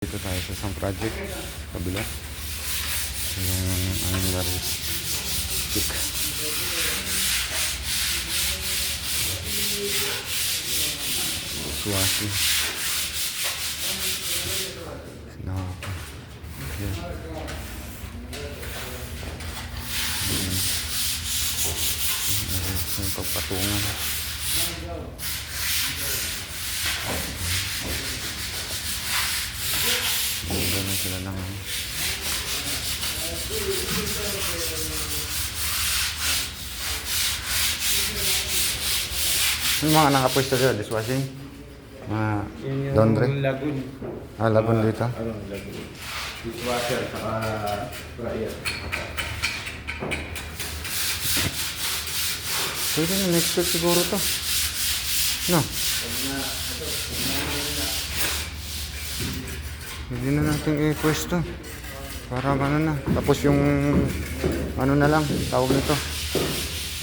Dito tayo sa isang project. Kabila. Yung angular stick. Suwasi. No. Yan. Yan. Yan. Yung pagpatungan. Ganda na sila ng ano. Yung mga nakapwesto dito, dishwashing. Mga laundry. lagoon. Ah, laban dito. Ano, lagoon. Dishwasher, saka dryer. Pwede na next week siguro to. No? Hindi na natin i-pwesto. Para ano na. Tapos yung ano na lang, tawag nito.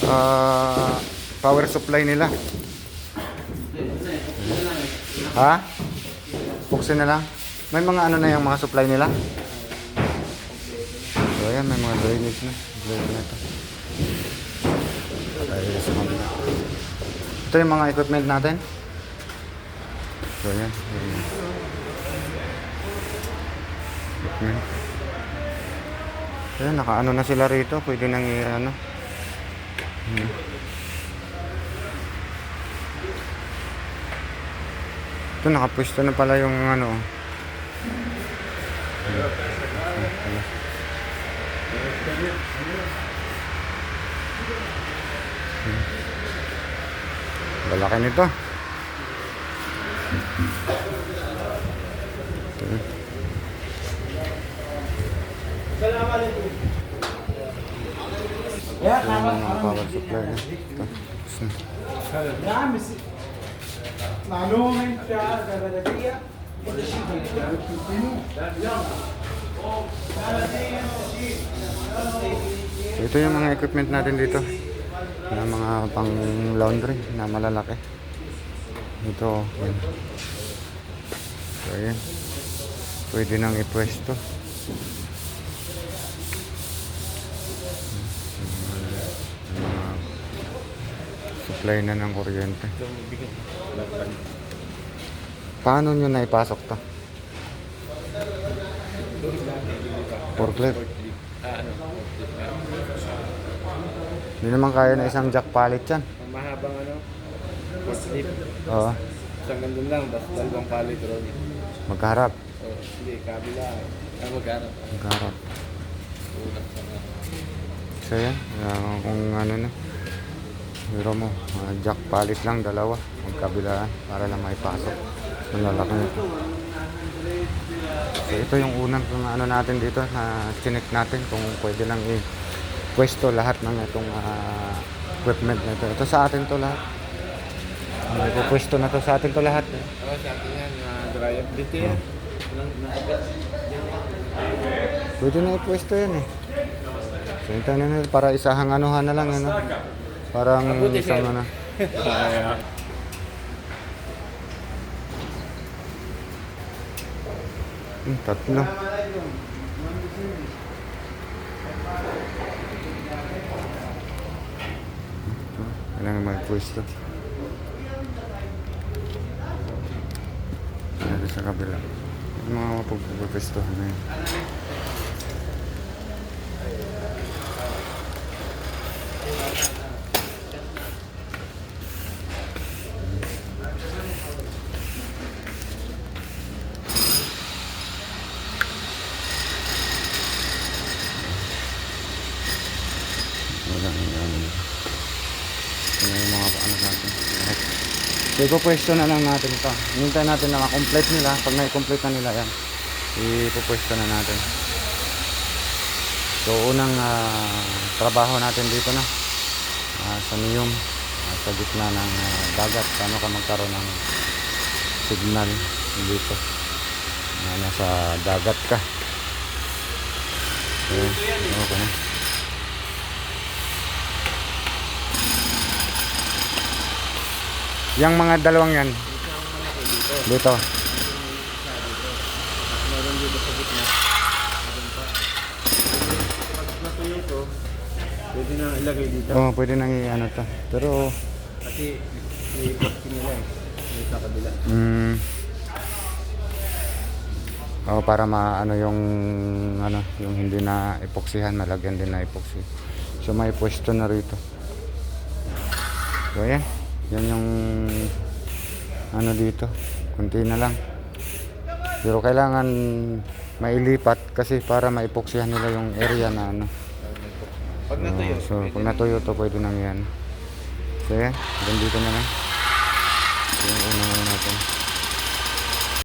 Ah, power supply nila. Ha? Buksin na lang. May mga ano na yung mga supply nila. So ayan, may mga drainage na. Drainage na ito. Ito yung mga equipment natin. So ayan. ayan. Equipment. Ayan, nakaano na sila rito. Pwede nang i- ano. Hmm. Ito, nakapwesto na pala yung ano. Lalaki nito. Ito. ng mga power supply. Eh. Ito. So, ito yung mga equipment natin dito na mga pang laundry na malalaki ito oh. yun. so yun pwede nang ipwesto supply na ng kuryente. Paano nyo na ipasok to? Forklift. Hindi naman kaya na isang jack palit yan. Ang mahabang ano, slip. Oo. Isang gandun lang, basta dalawang palit ron. Magkaharap. Oh, hindi, kabila. Ah? Magkaharap. Mga. So yan. ah, kung ano na. Hero mo. ah, jack palit lang, dalawa. Magkabilaan para lang maipasok. Ang lalaki nito. So ito yung unang ano natin dito na chinek natin kung pwede lang i-pwesto lahat ng itong ah, equipment na ito. Ito sa atin to lahat. May pupwesto na to sa atin to lahat. Ano sa akin yan, na dryer. Dito yan. Pwede na ipwesto yan eh. So, na para isahang anuhan na lang. Ano? Parang Mabuti, isang sir. ano. Kaya. Hmm, tatlo. Kailangan mag-pwesto. Dito sa kabila. Yung mga na yun. Wala nang ano. Ano yung mga ano natin. Lahat. So, ipupwesto na lang natin ito. Hinintay natin na ma-complete nila. Pag na-complete na nila yan, ipupwesto na natin. So, unang ah, trabaho natin dito na. ah, sa Niyom. ah, sa gitna ng ah, dagat. Paano ka magkaroon ng signal dito. na nasa dagat ka. Okay, okay. Yang mga dalawang yan. Dito. gitna. Meron pa. Pag natuyo to, pwede na ilagay dito. Oo, pwede nang i-ano to. Pero, Kasi i-epoxy nila eh. May sa kabila. mm, oh, para maano yung ano, yung hindi na epoksihan, malagyan din na epoxy. So may pwesto na rito. So yan, yan yung ano dito, kunti na lang. Pero kailangan mailipat kasi para maipoksihan nila yung area na ano. Pag natuyo, Oo, so pag natuyo to pwede nang yan. So yan, dito na lang. Yung una natin.